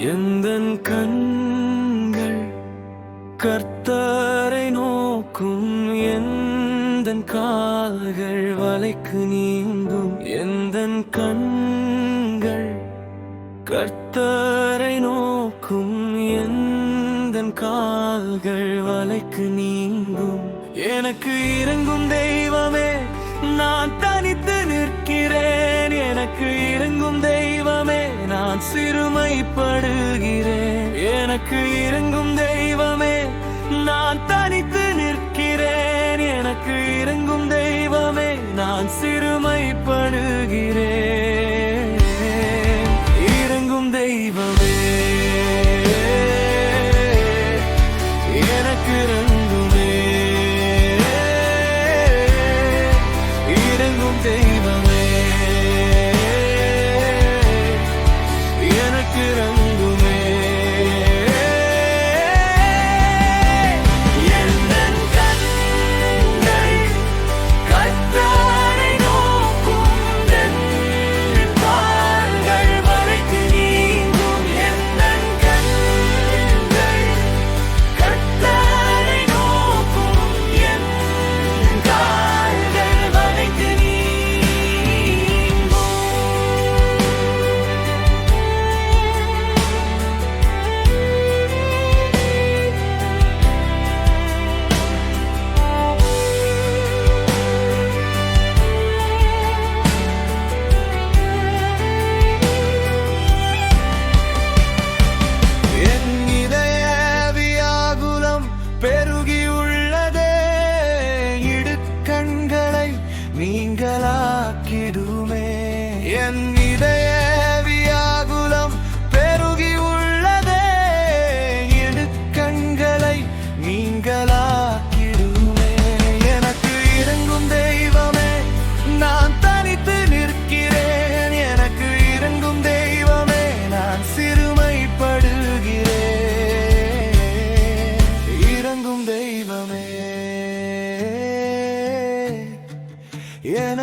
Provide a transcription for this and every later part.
எந்த கண்கள் கர்த்தரை நோக்கும் எந்த கால்கள் வலைக்கு நீங்கும் எந்த கண்கள் கர்த்தரை நோக்கும் எந்த கால்கள் வலைக்கு நீங்கும் எனக்கு இறங்கும் தெய்வமே நான் சிறுமைப்படுகிறேன். எனக்கு இறங்கும் தெய்வமே நான் தனித்து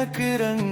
na.